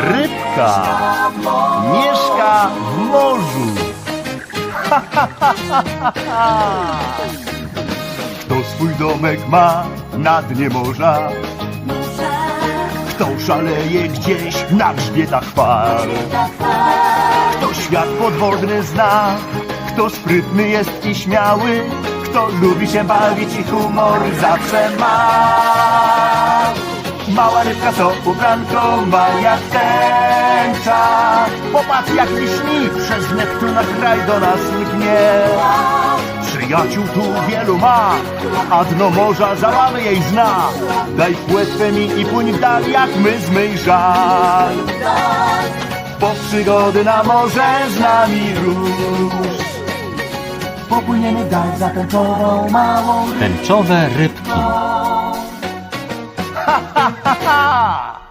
Rybka mieszka w morzu. Kto swój domek ma na dnie morza? Kto szaleje gdzieś na grzbietach fal? Kto świat podwodny zna? Kto sprytny jest i śmiały? Kto lubi się bawić i humor zawsze ma? Mała rybka co ubranką ma jak tęcza Popatrz jak liśni przez Neptuna kraj do nas lgnie Przyjaciół tu wielu ma, a dno morza załamy jej zna. Daj płetwę mi i płyń w dal jak my zmyj żal. Po przygody na morze z nami rusz. Popłyniemy dal za tęczową małą Tęczowe rybki. ha, ha! 啊。